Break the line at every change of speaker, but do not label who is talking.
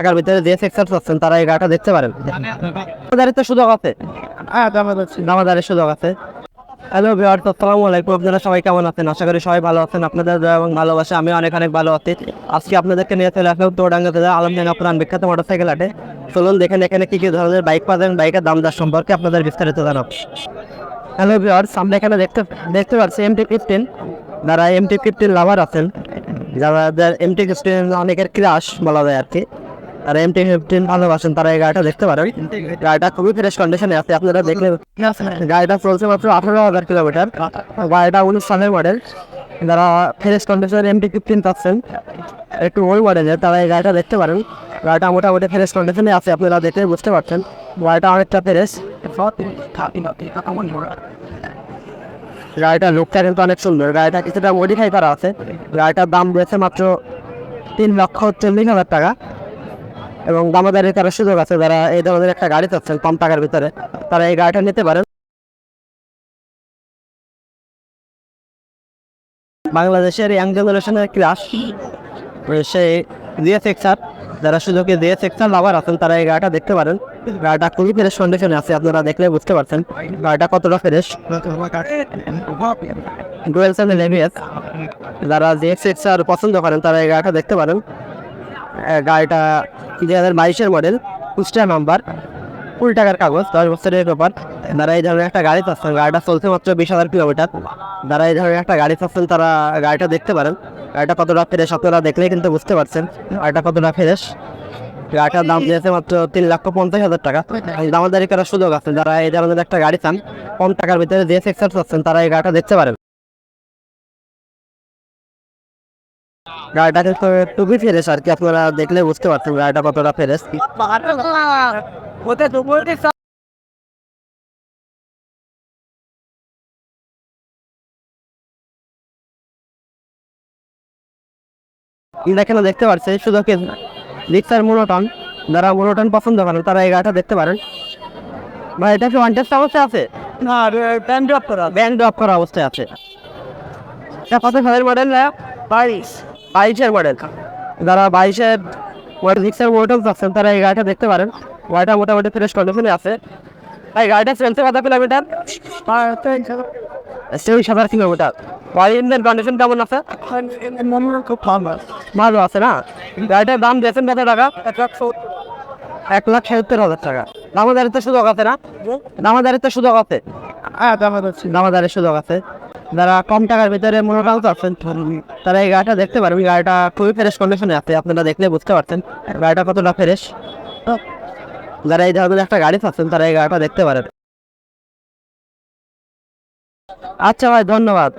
টাকার ভিতরে যে সেক্টর পাচ্ছেন তারা এই গাড়িটা দেখতে পারেন। দামাদারের তো সুযোগ আছে?
হ্যাঁ
দামাদারের সুযোগ। আছে? হ্যালো ভিওয়ার্স আসসালামু আলাইকুম। আপনারা সবাই কেমন আছেন? আশা করি সবাই ভালো আছেন। আপনাদের এবং ভালোবাসা আমি অনেক অনেক ভালো আছি। আজকে আপনাদেরকে নিয়ে চলে আসলাম তোড়াঙ্গা জেলা আলমডাঙ্গা পুরান বিখ্যাত মোটরসাইকেল হাটে। চলুন দেখেন এখানে কি কি ধরনের বাইক পাবেন বাইকের দাম দর সম্পর্কে আপনাদের বিস্তারিত জানাব। হ্যালো ভিওয়ার্স আমরা এখানে দেখতে দেখতে পাচ্ছি এমটি ফিফটিন যারা এমটি ফিফটিন লাভার আছেন যারা এমটি ফিফটিন অনেকের ক্রাশ বলা যায় আর কি। তারা এমটি ফিফটিন ভালোবাসেন, তারা এই গাড়িটা দেখতে পারেন। গাড়িটা খুবই ফ্রেশ কন্ডিশনে আছে, আপনারা দেখলে গাড়িটা চলছে মাত্র আঠারো হাজার কিলোমিটার গাড়িটা উনিশ সালের মডেল যারা ফ্রেশ কন্ডিশন এমটি ফিফটিন পাচ্ছেন একটু ওল্ড মডেলের তারা এই গাড়িটা দেখতে পারেন। গাড়িটা মোটামুটি ফ্রেশ কন্ডিশনে আছে, আপনারা দেখে বুঝতে পারছেন। গাড়িটা অনেকটা ফ্রেশ গাড়িটার লুকটা কিন্তু অনেক সুন্দর। গাড়িটা কিছুটা মডিফাই করা আছে। গাড়িটার দাম রয়েছে মাত্র তিন লক্ষ চল্লিশ হাজার টাকা। এবং দামাদারের কারও সুযোগ আছে, যারা এই ধরনের একটা গাড়ি চাচ্ছেন কম টাকার ভিতরে, তারা এই গাড়িটা নিতে পারেন। বাংলাদেশের ইয়াং জেনারেশনের ক্লাস সেই জিএস এক্সার যারা সুযোগে জিএস এক্সার লাভার আছেন, তারা এই গাড়িটা দেখতে পারেন। গাড়িটা খুবই ফ্রেশ কন্ডিশনে আছে, আপনারা দেখলে বুঝতে পারছেন। গাড়িটা কতটা ফ্রেশ ডুয়েল এবিএস যারা জিএক্স এক্সার পছন্দ করেন, তারা এই গাড়িটা দেখতে পারেন। গাড়িটা দুই হাজার বাইশের মডেল কুষ্টিয়া নাম্বার ফুল টাকার কাগজ, দশ বছরের ব্যাপার। যারা এই ধরনের একটা গাড়ি পাচ্ছেন গাড়িটা চলছে মাত্র বিশ হাজার কিলোমিটার যারা এই ধরনের একটা গাড়ি পাচ্ছেন তারা গাড়িটা দেখতে পারেন। গাড়িটা কতটা ফ্রেশ আপনারা দেখলেই কিন্তু বুঝতে পারছেন। গাড়িটা কতটা ফ্রেশ গাড়িটার দাম দিয়েছে মাত্র তিন লক্ষ পঞ্চাশ হাজার টাকা। দামাদারি করার সুযোগ আছে। যারা এই ধরনের একটা গাড়ি চান, কম টাকার ভিতরে যে সেক্সার পাচ্ছেন তারা এই গাড়িটা দেখতে পারেন। গাড়িটা কিন্তু খুবই ফ্রেশ আর কি আপনারা দেখলে বুঝতে পারছেন গাড়িটা কতটা ফ্রেশ এখানে দেখতে পাচ্ছি শুধু কি রিক্সার মোনোটন যারা মোনোটন পছন্দ করেন তারা এই গাড়িটা দেখতে পারেন। ভাই এটা কি ওয়ান টেস্ট অবস্থায় আছে?
না ব্যান্ড ড্রপ করা
ব্যান্ড ড্রপ করা অবস্থায় আছে। এটা কত সালের মডেল না
বাইশ।
বাইশের মডেল যারা বাইশের মডেল রিক্সার মোটর পাচ্ছেন তারা এই গাড়িটা দেখতে পারেন। গাড়িটা মোটামুটি ফ্রেশ কন্ডিশনে আছে। ভাই গাড়িটা চলছে কত কিলোমিটার তেইশ হাজার কিলোমিটার গাড়ি ইঞ্জিন কন্ডিশন কেমন আছে?
খুব ভালো
আছে না? গাড়িটার দাম দিয়েছেন কত টাকা? এক লাখ সত্তর হাজার টাকা। দামাদারের তো সুযোগ আছে না? দামাদারের তো সুযোগ আছে।
হ্যাঁ দামাদার
সুযোগ আছে। যারা কম টাকার ভিতরে মনোটাও পারছেন তারা এই গাড়িটা দেখতে পারবেন গাড়িটা খুবই ফ্রেশ কন্ডিশনে আছে, আপনারা দেখলে বুঝতে পারছেন। গাড়িটা কতটা ফ্রেশ যারা এই ধরনের একটা গাড়ি চাচ্ছেন, তারা এই গাড়িটা দেখতে পারেন। আচ্ছা ভাই, ধন্যবাদ।